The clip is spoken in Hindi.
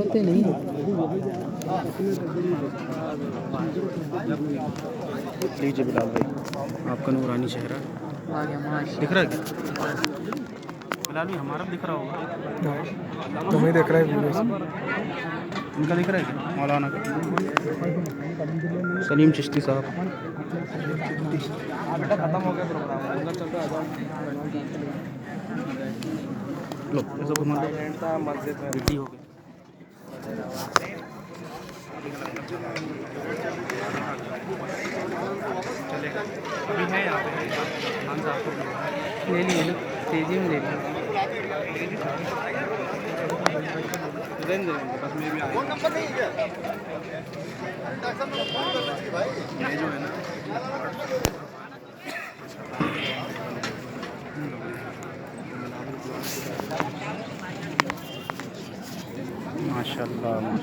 बोलते नहीं लीजिए बिलाल भाई। आपका नूरानी चेहरा आ दिख रहा है क्या? बिलाल भाई हमारा भी दिख रहा होगा। तुम्हें देख रहा है वीडियो। इनका दिख रहा है क्या? मौलाना का। सलीम चिश्ती साहब। लो ऐसा घुमा दो। रेडी हो गया। अभी है यहाँ पे खान साहब को ले लिए ना तेजी में ले लिए रेंज देंगे बस मैं भी आएगा ये जो है ना মাশাল্লাহ